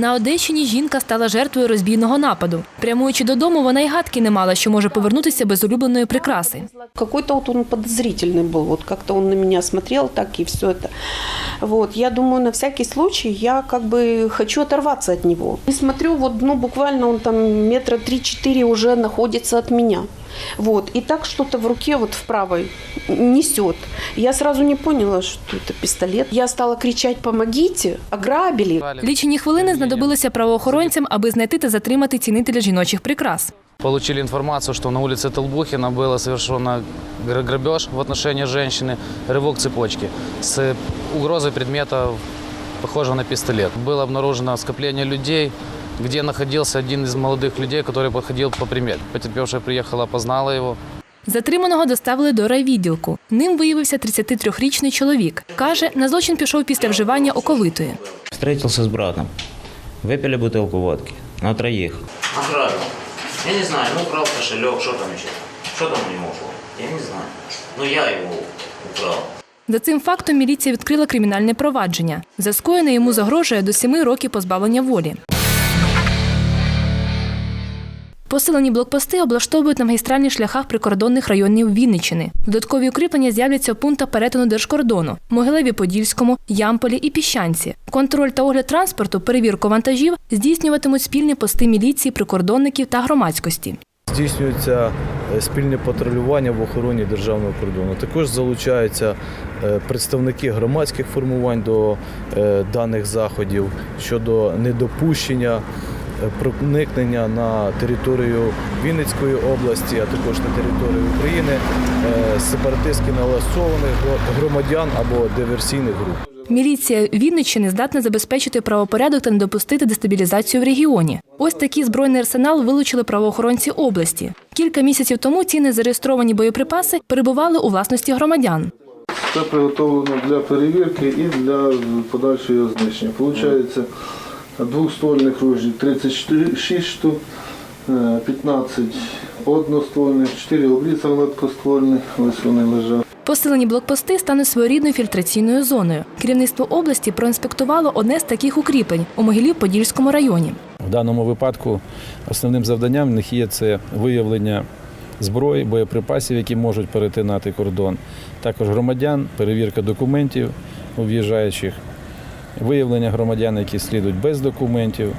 На Одещині жінка стала жертвою розбійного нападу. Прямуючи додому, вона й гадки не мала, що може повернутися без улюбленої прикраси. Какой-то вот он подозрительный был, вот как-то он на меня смотрел так и все это. Вот, я думаю, на всякий случай я как бы хочу оторваться от него. И смотрю, вот, ну, буквально он там метра три-четыре уже находится от меня. Вот, и так что-то в руке вот в правой несет. Я сразу не поняла, что это пистолет. Я стала кричать «помогите», ограбили. Лічені хвилини знадобилися правоохоронцям, аби знайти та затримати цінителя жіночих прикрас. Получили информацию, что на улице Толбухина было совершено гр- грабеж в отношении женщины, рывок цепочки с угрозой предмета, похожего на пистолет. Было обнаружено скопление людей, где находился один из молодых людей, который подходил по примете. Потерпевшая приехала, опознала его. Затриманого доставили до райвідділку. Ним виявився 33-річний чоловік. Каже, на злочин пішов після вживання оковитої. Встретился с братом. Выпили бутылку водки. На троих. Ограбил. Я не знаю, ну украл кошелек, что там еще? Что там у него было? Я не знаю. Но я его украл. За цим фактом міліція відкрила кримінальне провадження. За скоєне йому загрожує до семи років позбавлення волі. Посилені блокпости облаштовують на магістральних шляхах прикордонних районів Вінниччини. Додаткові укріплення з'являться у пунктах перетину держкордону Могилеві Подільському, Ямполі і Піщанці. Контроль та огляд транспорту, перевірку вантажів здійснюватимуть спільні пости міліції, прикордонників та громадськості. Здійснюється е, спільне патрулювання в охороні державного кордону. Також залучаються е, представники громадських формувань до е, даних заходів щодо недопущення проникнення на територію Вінницької області, а також на територію України е, сепаратистськи налаштованих громадян або диверсійних груп. Міліція Вінниччини здатна забезпечити правопорядок та не допустити дестабілізацію в регіоні. Ось такий збройний арсенал вилучили правоохоронці області. Кілька місяців тому ці незареєстровані боєприпаси перебували у власності громадян. Це приготовлено для перевірки і для подальшого знищення. Получається двохствольних ружей 36 штук, е, 15 одноствольних, 4 обліця гладкоствольних, ось вони лежать. Посилені блокпости стануть своєрідною фільтраційною зоною. Керівництво області проінспектувало одне з таких укріплень у Могилів-Подільському районі. В даному випадку основним завданням в них є це виявлення зброї, боєприпасів, які можуть перетинати кордон, також громадян, перевірка документів у в'їжджаючих, виявлення громадян, які слідують без документів,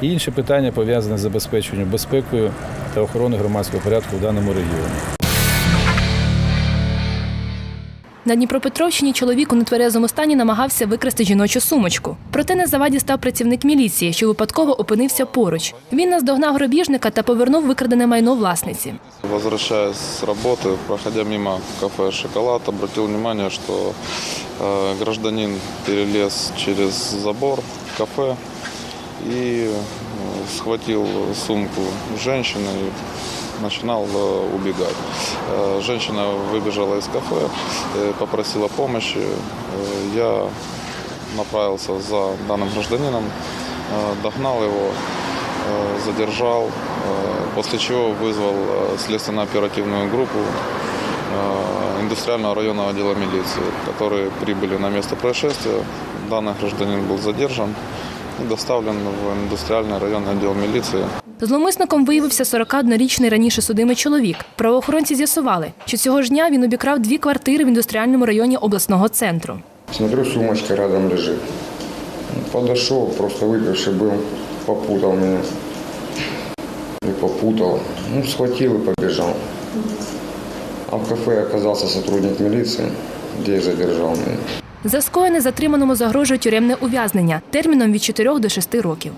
і інші питання пов'язані з забезпеченням безпекою та охороною громадського порядку в даному регіоні. На Дніпропетровщині чоловік у нетверезому стані намагався викрасти жіночу сумочку. Проте на заваді став працівник міліції, що випадково опинився поруч. Він наздогнав грабіжника та повернув викрадене майно власниці. Возвращаясь с работы, проходя мимо кафе «Шоколад», обратил внимание, что э, гражданин перелез через забор в кафе и э, схватил сумку женщины и Начинал э, убегать. Э, женщина выбежала из кафе, э, попросила помощи. Я направился за данным гражданином, догнал его, задержал, после чего вызвал следственно-оперативную группу индустриального районного отдела милиции, которые прибыли на место происшествия. Данный гражданин был задержан и доставлен в индустриальный районный отдел милиции. Зломисником виявився 41-річний раніше судимий чоловік. Правоохоронці з'ясували, що цього ж дня він обікрав дві квартири в індустріальному районі обласного центру. Смотрю, сумочка рядом лежит. Подошел, просто выпивший был, попутал меня. И попутал. Ну, схватил и побежал. А в кафе оказался сотрудник милиции, где и задержал меня. За скоєне затриманому загрожує тюремне ув'язнення терміном від 4 до 6 років.